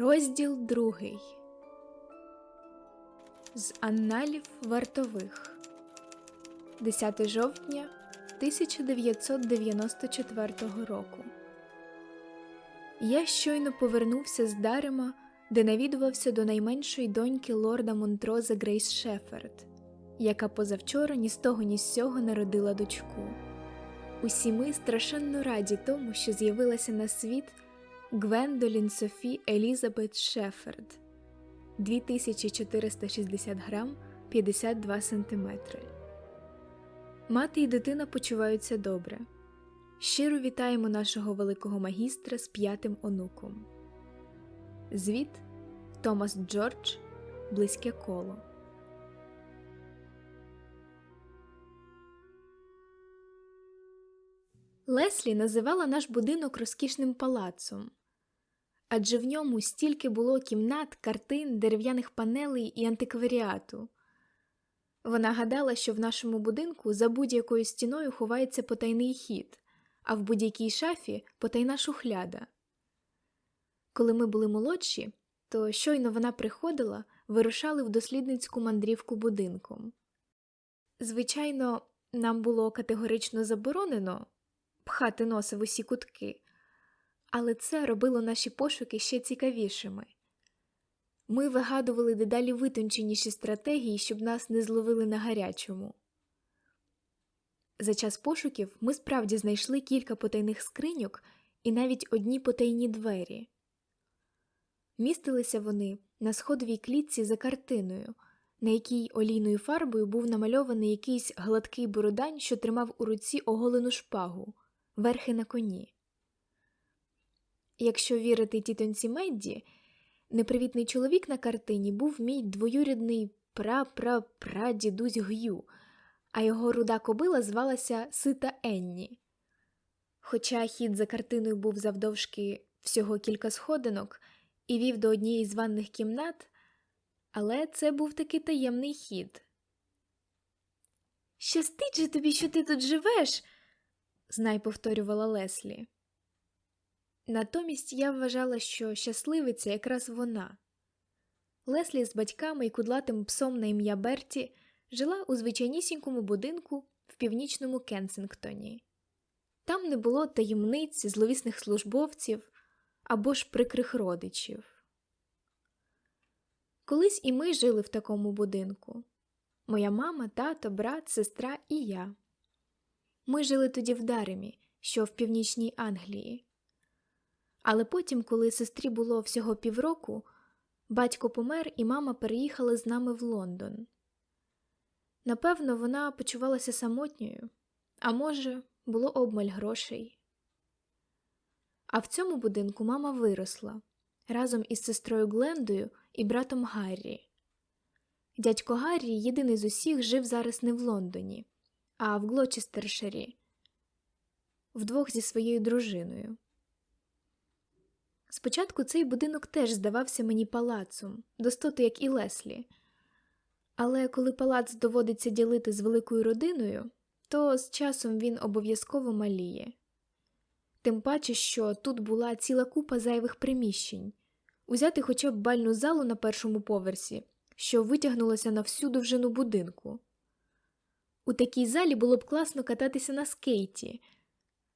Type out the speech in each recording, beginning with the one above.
Розділ другий З Анналів вартових 10 жовтня 1994 року. Я щойно повернувся з Дарема, де навідувався до найменшої доньки лорда Монтроза Грейс Шеферд, яка позавчора ні з того ні з сього народила дочку. Усі ми страшенно раді тому, що з'явилася на світ Гвендолін Софі Елізабет Шеферд 2460 грам 52 сантиметри. Мати і дитина почуваються добре. Щиро вітаємо нашого великого магістра з п'ятим онуком. Звіт Томас Джордж Близьке коло. Леслі називала наш будинок розкішним палацом, адже в ньому стільки було кімнат, картин, дерев'яних панелей і антикваріату. Вона гадала, що в нашому будинку за будь-якою стіною ховається потайний хід, а в будь-якій шафі потайна шухляда. Коли ми були молодші, то щойно вона приходила, вирушали в дослідницьку мандрівку будинком. Звичайно, нам було категорично заборонено пхати носа в усі кутки, але це робило наші пошуки ще цікавішими. Ми вигадували дедалі витонченіші стратегії, щоб нас не зловили на гарячому. За час пошуків ми справді знайшли кілька потайних скриньок і навіть одні потайні двері. Містилися вони на сходовій клітці за картиною, на якій олійною фарбою був намальований якийсь гладкий бородань, що тримав у руці оголену шпагу, верхи на коні. Якщо вірити тітонці Медді, непривітний чоловік на картині був мій двоюрідний пра-пра-прадідусь Г'ю, а його руда кобила звалася Сита Енні. Хоча хід за картиною був завдовжки всього кілька сходинок і вів до однієї з ванних кімнат, але це був таки таємний хід. Щастить же тобі, що ти тут живеш, знай повторювала Леслі. Натомість я вважала, що щасливиця якраз вона. Леслі з батьками і кудлатим псом на ім'я Берті жила у звичайнісінькому будинку в північному Кенсингтоні. Там не було таємниць, зловісних службовців або ж прикрих родичів. Колись і ми жили в такому будинку моя мама, тато, брат, сестра і я. Ми жили тоді в Даремі, що в північній Англії. Але потім, коли сестрі було всього півроку, батько помер і мама переїхала з нами в Лондон. Напевно, вона почувалася самотньою, а може, було обмаль грошей. А в цьому будинку мама виросла разом із сестрою Глендою і братом Гаррі. Дядько Гаррі, єдиний з усіх, жив зараз не в Лондоні, а в Глочестерширі, вдвох зі своєю дружиною. Спочатку цей будинок теж здавався мені палацом, достоти, як і Леслі. Але коли палац доводиться ділити з великою родиною, то з часом він обов'язково маліє. Тим паче, що тут була ціла купа зайвих приміщень, узяти хоча б бальну залу на першому поверсі, що витягнулася на всю довжину будинку. У такій залі було б класно кататися на скейті,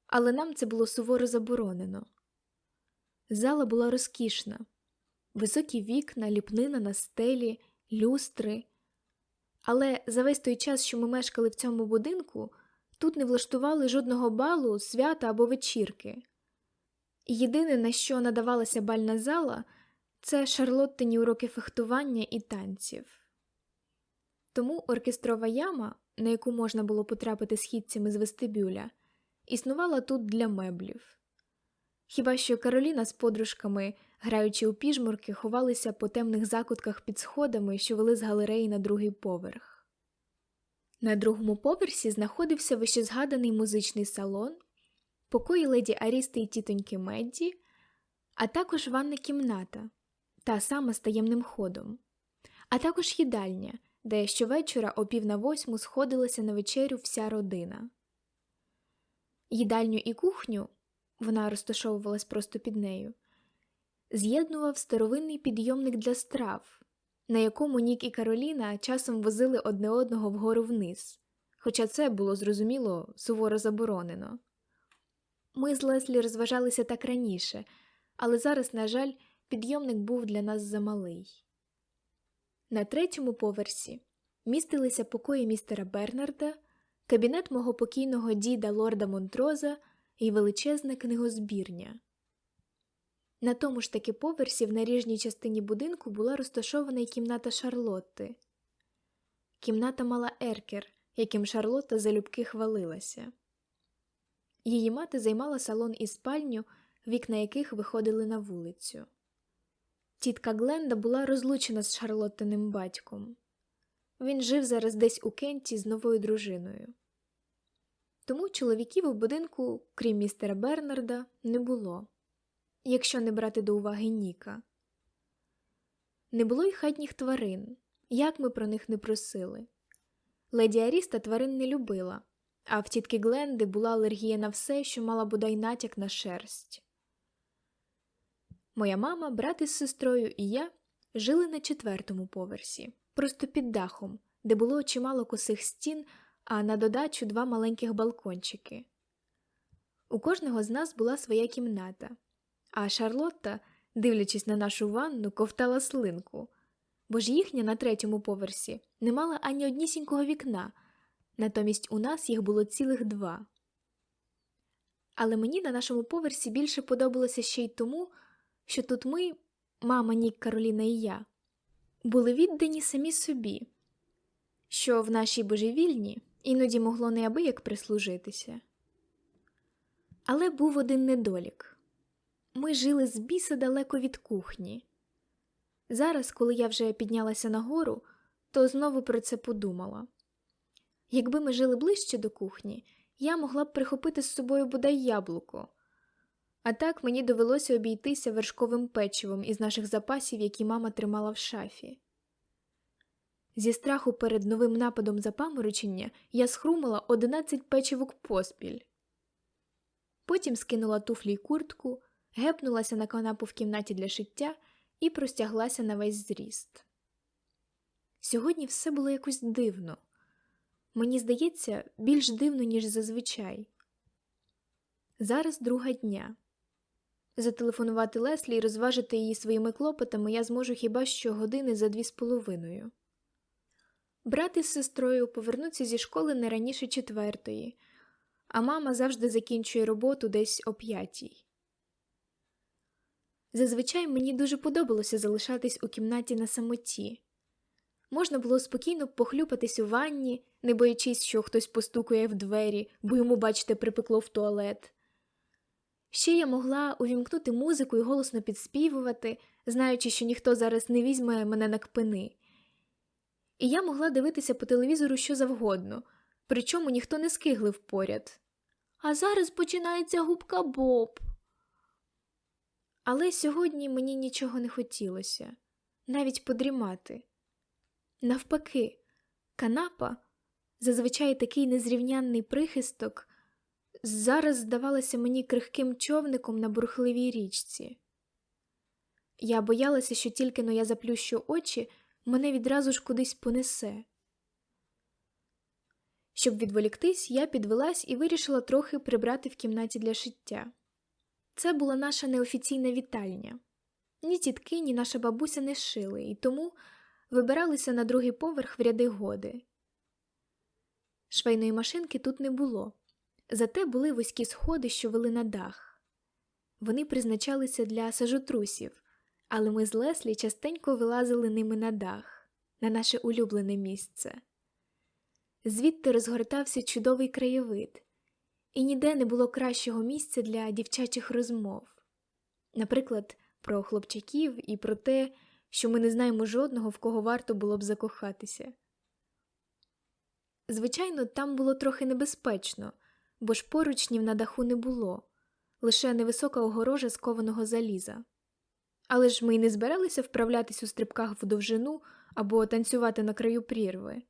але нам це було суворо заборонено. Зала була розкішна, високі вікна, ліпнина на стелі, люстри. Але за весь той час, що ми мешкали в цьому будинку, тут не влаштували жодного балу, свята або вечірки. Єдине, на що надавалася бальна зала, це шарлоттині уроки фехтування і танців. Тому оркестрова яма, на яку можна було потрапити східцями з вестибюля, існувала тут для меблів. Хіба що Кароліна з подружками, граючи у піжмурки, ховалися по темних закутках під сходами, що вели з галереї на другий поверх. На другому поверсі знаходився вищезгаданий музичний салон, покої леді Арісти і тітоньки Медді, а також ванна кімната, та сама з таємним ходом, а також їдальня, де щовечора о пів на восьму сходилася на вечерю вся родина. Їдальню і кухню вона розташовувалась просто під нею, з'єднував старовинний підйомник для страв, на якому Нік і Кароліна часом возили одне одного вгору вниз, хоча це було зрозуміло суворо заборонено. Ми з Леслі розважалися так раніше, але зараз, на жаль, підйомник був для нас замалий. На третьому поверсі містилися покої містера Бернарда, кабінет мого покійного діда лорда Монтроза і величезна книгозбірня. На тому ж таки поверсі в наріжній частині будинку була розташована й кімната Шарлотти. Кімната мала еркер, яким Шарлотта залюбки хвалилася. Її мати займала салон і спальню, вікна яких виходили на вулицю. Тітка Гленда була розлучена з Шарлоттиним батьком. Він жив зараз десь у Кенті з новою дружиною. Тому чоловіків у будинку, крім містера Бернарда, не було, якщо не брати до уваги Ніка. Не було й хатніх тварин, як ми про них не просили. Леді Аріста тварин не любила, а в тітки Гленди була алергія на все, що мала бодай натяк на шерсть. Моя мама, брат із сестрою і я жили на четвертому поверсі, просто під дахом, де було чимало косих стін, а на додачу два маленьких балкончики. У кожного з нас була своя кімната, а Шарлотта, дивлячись на нашу ванну, ковтала слинку, бо ж їхня на третьому поверсі не мала ані однісінького вікна, натомість у нас їх було цілих два. Але мені на нашому поверсі більше подобалося ще й тому, що тут ми, мама Нік, Кароліна і я, були віддані самі собі, що в нашій божевільні іноді могло неабияк прислужитися. Але був один недолік ми жили з біса далеко від кухні. Зараз, коли я вже піднялася нагору, то знову про це подумала. Якби ми жили ближче до кухні, я могла б прихопити з собою бодай яблуко. А так мені довелося обійтися вершковим печивом із наших запасів, які мама тримала в шафі. Зі страху перед новим нападом запаморочення я схрумала одинадцять печивок поспіль. Потім скинула туфлі й куртку, гепнулася на канапу в кімнаті для шиття і простяглася на весь зріст. Сьогодні все було якось дивно. Мені здається, більш дивно, ніж зазвичай. Зараз друга дня. Зателефонувати Леслі і розважити її своїми клопотами я зможу хіба що години за дві з половиною. Брат із сестрою повернуться зі школи не раніше четвертої, а мама завжди закінчує роботу десь о п'ятій. Зазвичай мені дуже подобалося залишатись у кімнаті на самоті. Можна було спокійно похлюпатись у ванні, не боячись, що хтось постукує в двері, бо йому, бачите, припекло в туалет. Ще я могла увімкнути музику і голосно підспівувати, знаючи, що ніхто зараз не візьме мене на кпини. І я могла дивитися по телевізору що завгодно, причому ніхто не скиглив поряд. А зараз починається губка Боб. Але сьогодні мені нічого не хотілося, навіть подрімати. Навпаки, канапа, зазвичай такий незрівнянний прихисток, зараз здавалася мені крихким човником на бурхливій річці. Я боялася, що тільки но я заплющу очі, мене відразу ж кудись понесе. Щоб відволіктись, я підвелась і вирішила трохи прибрати в кімнаті для шиття. Це була наша неофіційна вітальня. Ні тітки, ні наша бабуся не шили, і тому вибиралися на другий поверх в ряди годи. Швейної машинки тут не було, зате були вузькі сходи, що вели на дах. Вони призначалися для сажотрусів, але ми з Леслі частенько вилазили ними на дах, на наше улюблене місце. Звідти розгортався чудовий краєвид, і ніде не було кращого місця для дівчачих розмов. Наприклад, про хлопчаків і про те, що ми не знаємо жодного, в кого варто було б закохатися. Звичайно, там було трохи небезпечно, бо ж поручнів на даху не було, лише невисока огорожа з кованого заліза. Але ж ми й не збиралися вправлятись у стрибках в довжину або танцювати на краю прірви.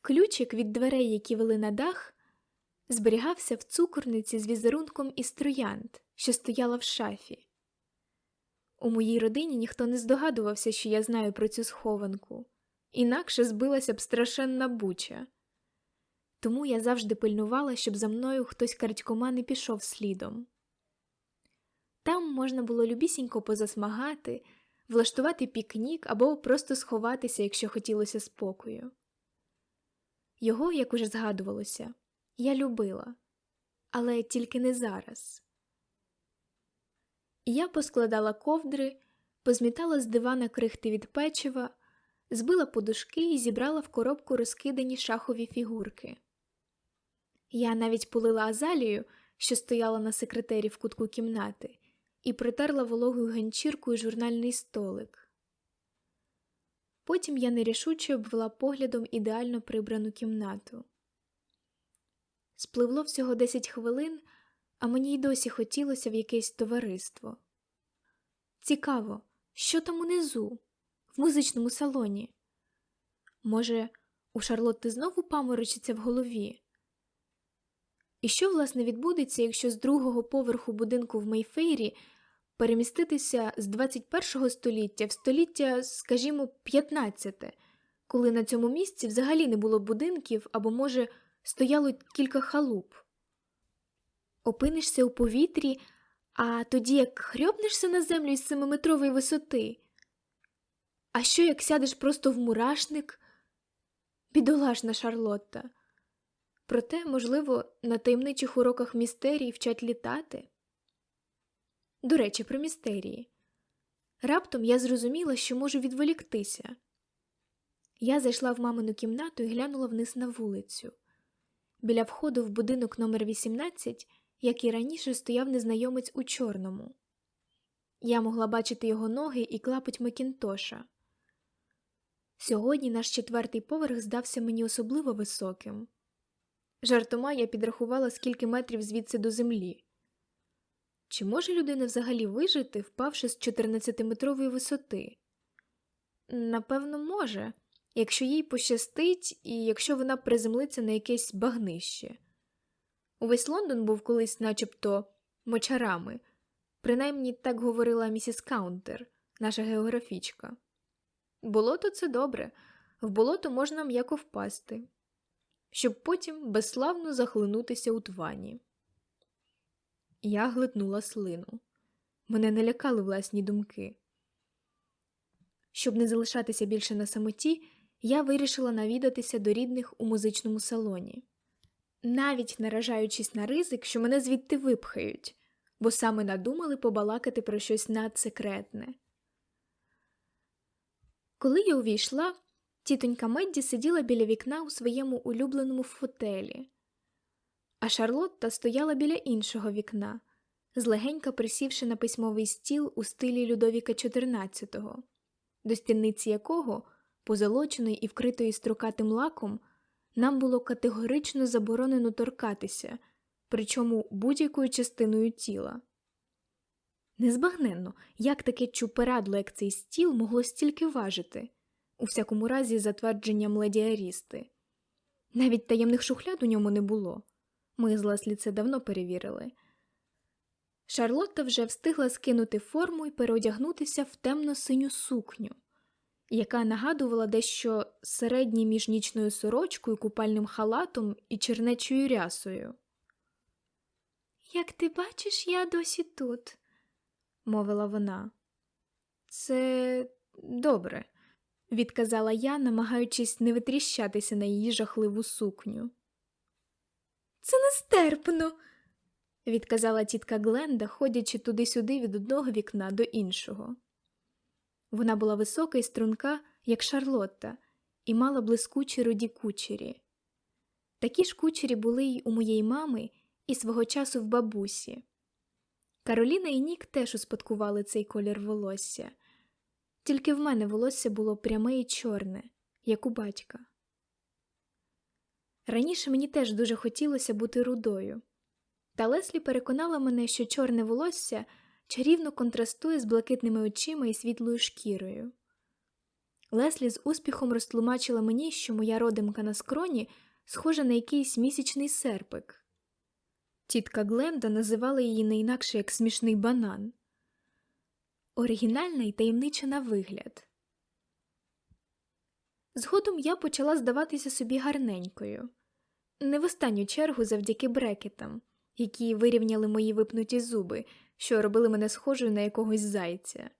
Ключик від дверей, які вели на дах, зберігався в цукорниці з візерунком із троянд, що стояла в шафі. У моїй родині ніхто не здогадувався, що я знаю про цю схованку, інакше збилася б страшенна буча. Тому я завжди пильнувала, щоб за мною хтось крадькома не пішов слідом. Там можна було любісінько позасмагати, влаштувати пікнік або просто сховатися, якщо хотілося спокою. Його, як уже згадувалося, я любила, але тільки не зараз. Я поскладала ковдри, позмітала з дивана крихти від печива, збила подушки і зібрала в коробку розкидані шахові фігурки. Я навіть полила азалію, що стояла на секретері в кутку кімнати, і притерла вологою ганчіркою журнальний столик. Потім я нерішуче обвела поглядом ідеально прибрану кімнату. Спливло всього 10 хвилин, а мені й досі хотілося в якесь товариство. Цікаво, що там унизу, в музичному салоні? Може, у Шарлотти знову паморочиться в голові? І що, власне, відбудеться, якщо з другого поверху будинку в Мейфейрі переміститися з 21 століття в століття, скажімо, 15, коли на цьому місці взагалі не було будинків або, може, стояло кілька халуп? Опинишся у повітрі, а тоді як хрьопнешся на землю із семиметрової висоти. А що як сядеш просто в мурашник? Бідолашна Шарлотта. Проте, можливо, на таємничих уроках містерії вчать літати. До речі, про містерії. Раптом я зрозуміла, що можу відволіктися. Я зайшла в мамину кімнату і глянула вниз на вулицю. Біля входу в будинок номер 18 як і раніше, стояв незнайомець у чорному. Я могла бачити його ноги і клапоть Макінтоша. Сьогодні наш четвертий поверх здався мені особливо високим. Жартома я підрахувала, скільки метрів звідси до землі. Чи може людина взагалі вижити, впавши з 14-метрової висоти? Напевно, може, якщо їй пощастить і якщо вона приземлиться на якесь багнище. Увесь Лондон був колись начебто мочарами, принаймні так говорила місіс Каунтер, наша географічка. Болото це добре, в болото можна м'яко впасти, щоб потім безславно захлинутися у твані. Я глитнула слину. Мене не лякали власні думки. Щоб не залишатися більше на самоті, я вирішила навідатися до рідних у музичному салоні навіть наражаючись на ризик, що мене звідти випхають, бо саме надумали побалакати про щось надсекретне. Коли я увійшла, тітонька Медді сиділа біля вікна у своєму улюбленому фотелі, а Шарлотта стояла біля іншого вікна, злегенька присівши на письмовий стіл у стилі Людовіка XIV, до стінниці якого, позолоченої і вкритої строкатим лаком, нам було категорично заборонено торкатися, причому будь-якою частиною тіла. Незбагненно, як таке чуперадло, як цей стіл могло стільки важити, у всякому разі, затвердженням леді Арісти. Навіть таємних шухляд у ньому не було. Ми з Леслі це давно перевірили. Шарлотта вже встигла скинути форму і переодягнутися в темно синю сукню яка нагадувала дещо середнє між нічною сорочкою, купальним халатом і чернечою рясою. Як ти бачиш, я досі тут, мовила вона. Це добре, відказала я, намагаючись не витріщатися на її жахливу сукню. Це нестерпно, відказала тітка Гленда, ходячи туди-сюди від одного вікна до іншого. Вона була висока і струнка, як Шарлотта, і мала блискучі руді кучері. Такі ж кучері були й у моєї мами і свого часу в бабусі. Кароліна і Нік теж успадкували цей колір волосся, тільки в мене волосся було пряме і чорне, як у батька. Раніше мені теж дуже хотілося бути рудою, та Леслі переконала мене, що чорне волосся чарівно контрастує з блакитними очима і світлою шкірою. Леслі з успіхом розтлумачила мені, що моя родимка на скроні схожа на якийсь місячний серпик. Тітка Гленда називала її не інакше як смішний банан. Оригінальна і таємнича на вигляд. Згодом я почала здаватися собі гарненькою, не в останню чергу завдяки брекетам, які вирівняли мої випнуті зуби, що робили мене схожою на якогось зайця.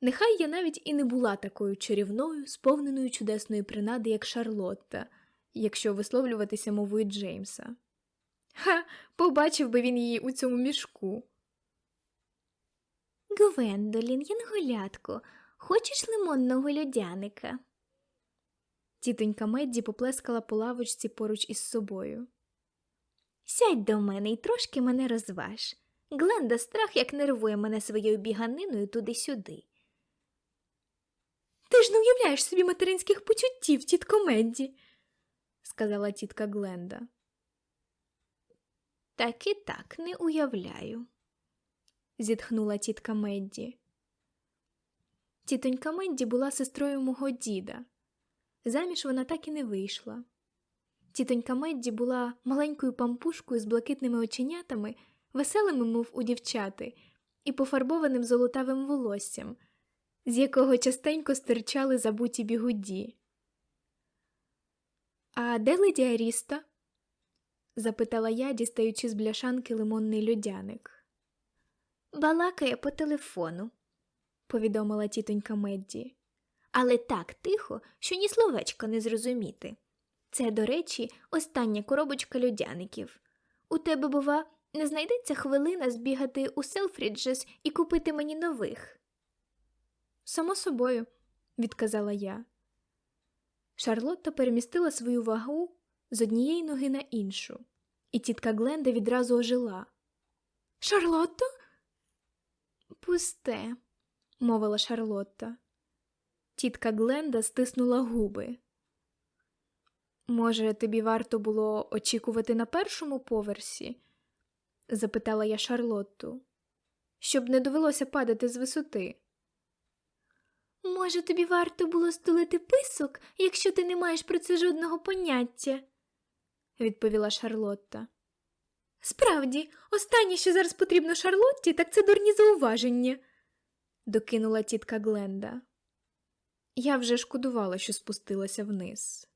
Нехай я навіть і не була такою чарівною, сповненою чудесної принади, як Шарлотта, якщо висловлюватися мовою Джеймса. Ха, побачив би він її у цьому мішку. Гвендолін, янголятко, хочеш лимонного льодяника? Тітонька Медді поплескала по лавочці поруч із собою. Сядь до мене і трошки мене розваж. Гленда страх як нервує мене своєю біганиною туди-сюди. Ти ж не уявляєш собі материнських почуттів, тітко Медді, сказала тітка Гленда. Так і так не уявляю. Зітхнула тітка Медді. Тітонька Медді була сестрою мого діда. Заміж вона так і не вийшла. Тітонька Медді була маленькою пампушкою з блакитними оченятами, веселими, мов у дівчати, і пофарбованим золотавим волоссям, з якого частенько стирчали забуті бігуді. А де леді Аріста? запитала я, дістаючи з бляшанки лимонний льодяник. Балакає по телефону, повідомила тітонька Медді. але так тихо, що ні словечка не зрозуміти. Це, до речі, остання коробочка льодяників. У тебе, бува, не знайдеться хвилина збігати у Селфріджес і купити мені нових. Само собою, відказала я. Шарлотта перемістила свою вагу з однієї ноги на іншу, і тітка Гленда відразу ожила. Шарлотта? Пусте, мовила Шарлотта. Тітка Гленда стиснула губи. Може, тобі варто було очікувати на першому поверсі? запитала я Шарлотту, щоб не довелося падати з висоти. Може, тобі варто було стулити писок, якщо ти не маєш про це жодного поняття, відповіла Шарлотта. Справді, останнє, що зараз потрібно Шарлотті, так це дурні зауваження, докинула тітка Гленда. Я вже шкодувала, що спустилася вниз.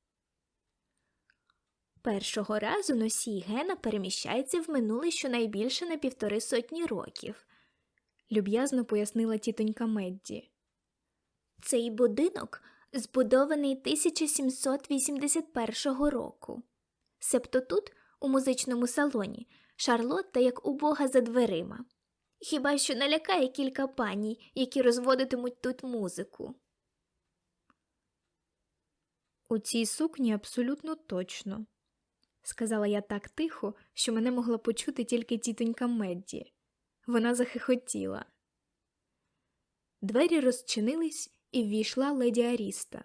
Першого разу носій Гена переміщається в минуле щонайбільше на півтори сотні років, люб'язно пояснила тітонька Медді. Цей будинок збудований 1781 року. Себто тут, у музичному салоні, Шарлотта як убога за дверима. Хіба що налякає кілька паній, які розводитимуть тут музику. У цій сукні абсолютно точно, сказала я так тихо, що мене могла почути тільки тітонька Медді. Вона захихотіла. Двері розчинились і ввійшла леді Аріста.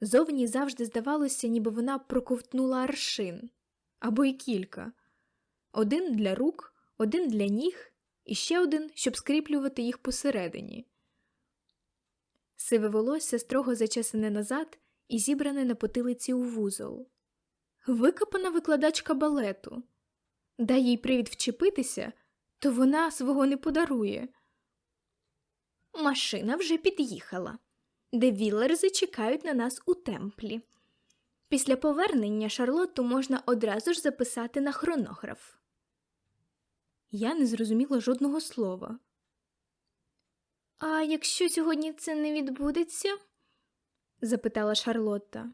Зовні завжди здавалося, ніби вона проковтнула аршин або й кілька один для рук, один для ніг і ще один, щоб скріплювати їх посередині. Сиве волосся строго зачесане назад і зібране на потилиці у вузол. Викопана викладачка балету. Дай їй привід вчепитися, то вона свого не подарує. Машина вже під'їхала, де Віллерзи чекають на нас у темплі. Після повернення Шарлотту можна одразу ж записати на хронограф. Я не зрозуміла жодного слова. А якщо сьогодні це не відбудеться? запитала Шарлотта.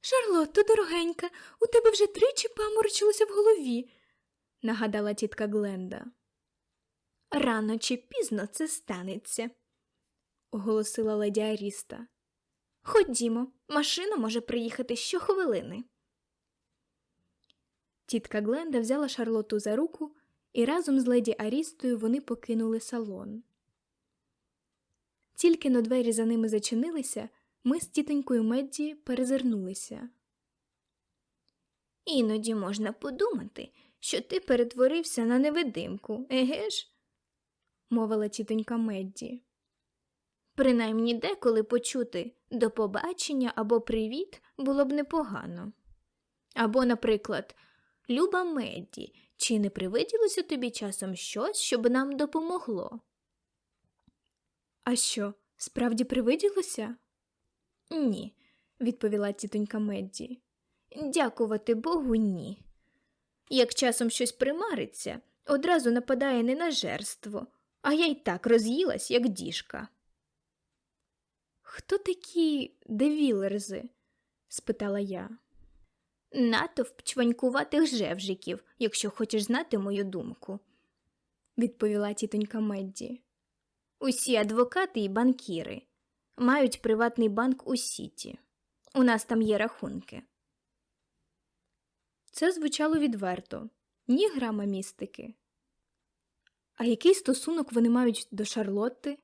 Шарлотто, дорогенька, у тебе вже тричі паморочилося в голові, нагадала тітка Гленда. Рано чи пізно це станеться, оголосила леді Аріста. Ходімо, машина може приїхати щохвилини. Тітка Гленда взяла Шарлоту за руку, і разом з леді Арістою вони покинули салон. Тільки но двері за ними зачинилися, ми з тітонькою Медді перезирнулися. Іноді можна подумати, що ти перетворився на невидимку, еге ж? мовила тітонька Медді. Принаймні деколи почути до побачення або привіт було б непогано. Або, наприклад, Люба Медді, чи не привиділося тобі часом щось, щоб нам допомогло? А що, справді привиділося? Ні, відповіла тітонька Медді. дякувати Богу, ні. Як часом щось примариться, одразу нападає не на жерство, а я й так роз'їлась, як діжка. Хто такі девілерзи? спитала я. Натовп чванькуватих жевжиків, якщо хочеш знати мою думку. відповіла тітонька Медді. Усі адвокати і банкіри мають приватний банк у Сіті. У нас там є рахунки. Це звучало відверто, ні грама містики. А який стосунок вони мають до Шарлотти?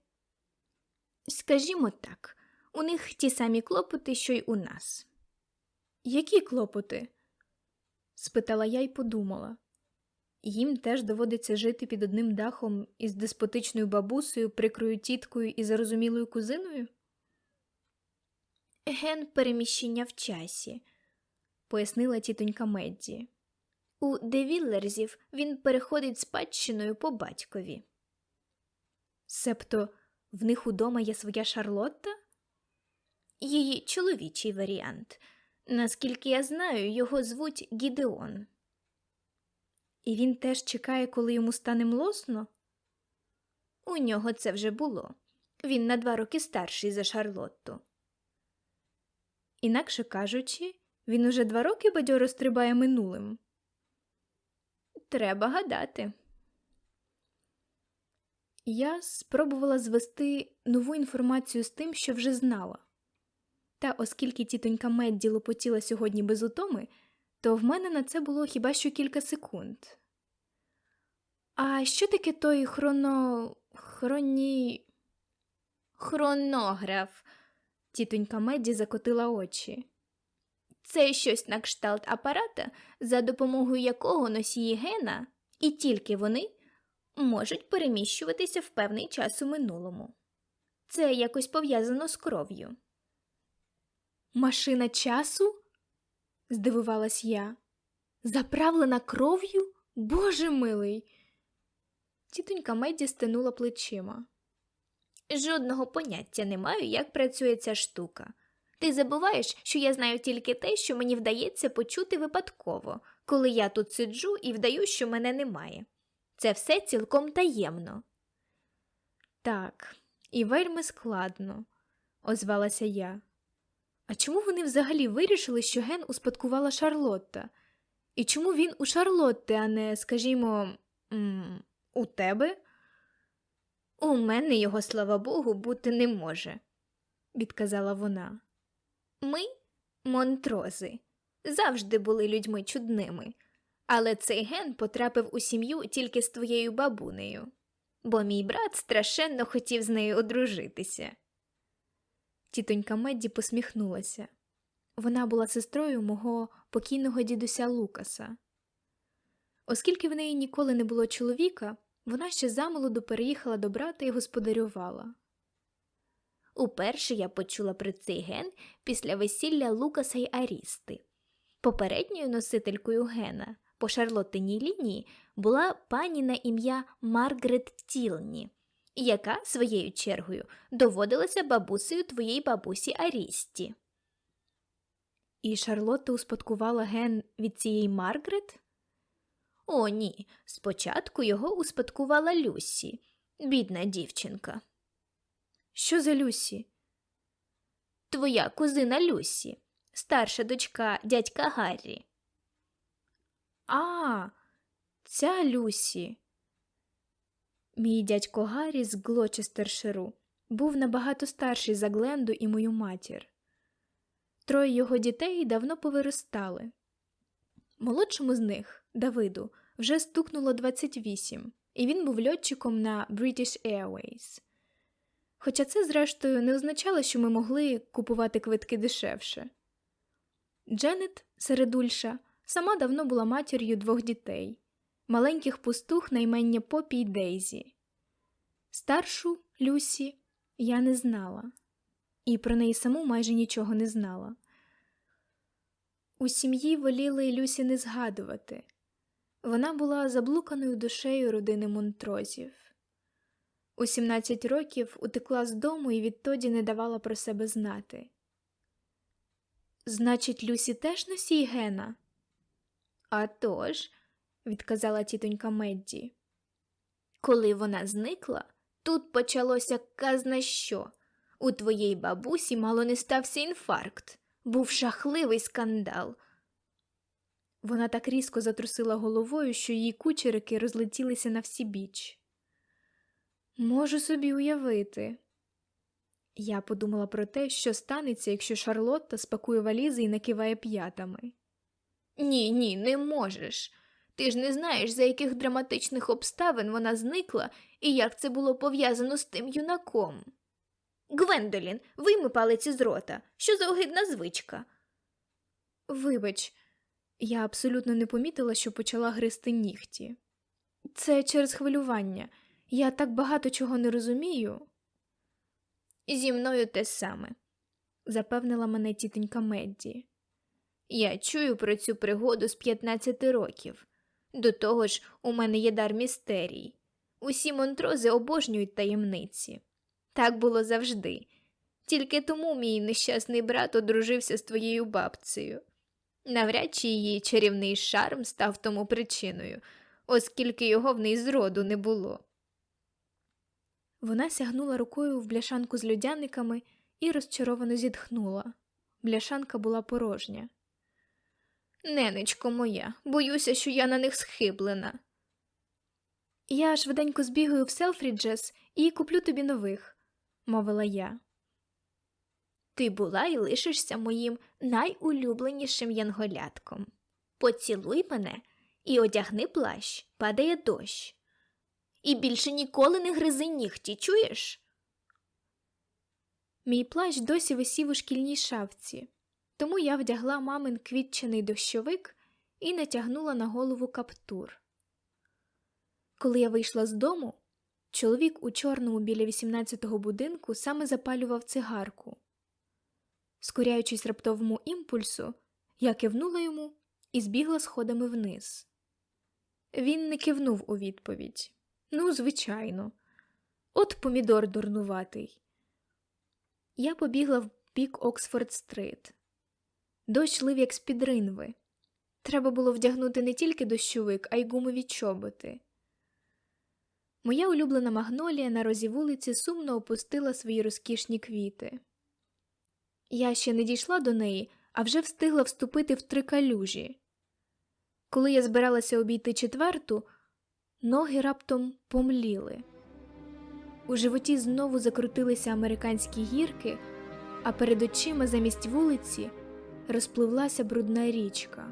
Скажімо так, у них ті самі клопоти, що й у нас. Які клопоти? спитала я й подумала. Їм теж доводиться жити під одним дахом із деспотичною бабусею, прикрою тіткою і зарозумілою кузиною? Ген переміщення в часі, пояснила тітонька Медді. У девіллерзів він переходить спадщиною по батькові. Себто в них удома є своя Шарлотта? Її чоловічий варіант. Наскільки я знаю, його звуть Гідеон. І він теж чекає, коли йому стане млосно? У нього це вже було. Він на два роки старший за Шарлотту. Інакше кажучи, він уже два роки бадьоро стрибає минулим. Треба гадати. Я спробувала звести нову інформацію з тим, що вже знала. Та оскільки тітонька Медді лопотіла сьогодні без утоми, то в мене на це було хіба що кілька секунд. А що таке той хроно. хроні. Хронограф. Тітонька Медді закотила очі. Це щось на кшталт апарата, за допомогою якого носії гена, і тільки вони можуть переміщуватися в певний час у минулому. Це якось пов'язано з кров'ю. Машина часу? здивувалась я. Заправлена кров'ю? Боже милий. Тітонька Медді стинула плечима. Жодного поняття не маю, як працює ця штука. Ти забуваєш, що я знаю тільки те, що мені вдається почути випадково, коли я тут сиджу і вдаю, що мене немає. Це все цілком таємно. Так, і вельми складно, озвалася я. А чому вони взагалі вирішили, що ген успадкувала Шарлотта? І чому він у Шарлотти, а не, скажімо, у тебе? У мене його, слава Богу, бути не може, відказала вона. Ми, монтрози, завжди були людьми чудними, але цей ген потрапив у сім'ю тільки з твоєю бабунею, бо мій брат страшенно хотів з нею одружитися. Тітонька Медді посміхнулася. Вона була сестрою мого покійного дідуся Лукаса. Оскільки в неї ніколи не було чоловіка, вона ще замолоду переїхала до брата і господарювала. Уперше я почула про цей ген після весілля Лукаса й Арісти. Попередньою носителькою гена по Шарлоттиній лінії була пані на ім'я Маргарет Тілні, яка своєю чергою доводилася бабусею твоєї бабусі Арісті. І Шарлотта успадкувала ген від цієї Маргарет? О, ні. Спочатку його успадкувала Люсі, бідна дівчинка. Що за Люсі? Твоя кузина Люсі, старша дочка дядька Гаррі. А, ця Люсі. Мій дядько Гаррі з Глочестерширу був набагато старший за Гленду і мою матір. Троє його дітей давно повиростали. Молодшому з них, Давиду, вже стукнуло 28, і він був льотчиком на British Airways. Хоча це, зрештою, не означало, що ми могли купувати квитки дешевше. Дженет, середульша, сама давно була матір'ю двох дітей, маленьких пустух на імення Попі й Дейзі. Старшу Люсі я не знала, і про неї саму майже нічого не знала. У сім'ї воліли Люсі не згадувати. Вона була заблуканою душею родини Монтрозів. У 17 років утекла з дому і відтоді не давала про себе знати. Значить, Люсі теж носій гена? «А тож», – відказала тітонька Медді. Коли вона зникла, тут почалося казна що. У твоєї бабусі мало не стався інфаркт. Був жахливий скандал. Вона так різко затрусила головою, що її кучерики розлетілися на всі біч. Можу собі уявити. Я подумала про те, що станеться, якщо Шарлотта спакує валізи і накиває п'ятами. Ні, ні, не можеш. Ти ж не знаєш, за яких драматичних обставин вона зникла і як це було пов'язано з тим юнаком. Гвендолін, вийми палець із рота. Що за огидна звичка? Вибач, я абсолютно не помітила, що почала гризти нігті. Це через хвилювання. Я так багато чого не розумію, Зі мною те саме. запевнила мене тітонька Медді. Я чую про цю пригоду з 15 років. До того ж, у мене є дар містерій. Усі монтрози обожнюють таємниці. Так було завжди. Тільки тому мій нещасний брат одружився з твоєю бабцею. Навряд чи її чарівний шарм став тому причиною, оскільки його в неї зроду не було. Вона сягнула рукою в бляшанку з льодяниками і розчаровано зітхнула. Бляшанка була порожня. Ненечко моя, боюся, що я на них схиблена. Я швиденько збігаю в Селфріджес і куплю тобі нових, мовила я. Ти була і лишишся моїм найулюбленішим янголятком. Поцілуй мене і одягни плащ, падає дощ. І більше ніколи не гризи нігті, чуєш? Мій плащ досі висів у шкільній шафці, тому я вдягла мамин квітчений дощовик і натягнула на голову каптур. Коли я вийшла з дому, чоловік у чорному біля 18-го будинку саме запалював цигарку. Скоряючись раптовому імпульсу, я кивнула йому і збігла сходами вниз. Він не кивнув у відповідь. Ну, звичайно, от помідор дурнуватий. Я побігла в бік Оксфорд-стрит. Дощ лив як з-під ринви. Треба було вдягнути не тільки дощовик, а й гумові чоботи. Моя улюблена магнолія на розі вулиці сумно опустила свої розкішні квіти. Я ще не дійшла до неї, а вже встигла вступити в три калюжі. Коли я збиралася обійти четверту, ноги раптом помліли. У животі знову закрутилися американські гірки, а перед очима замість вулиці розпливлася брудна річка.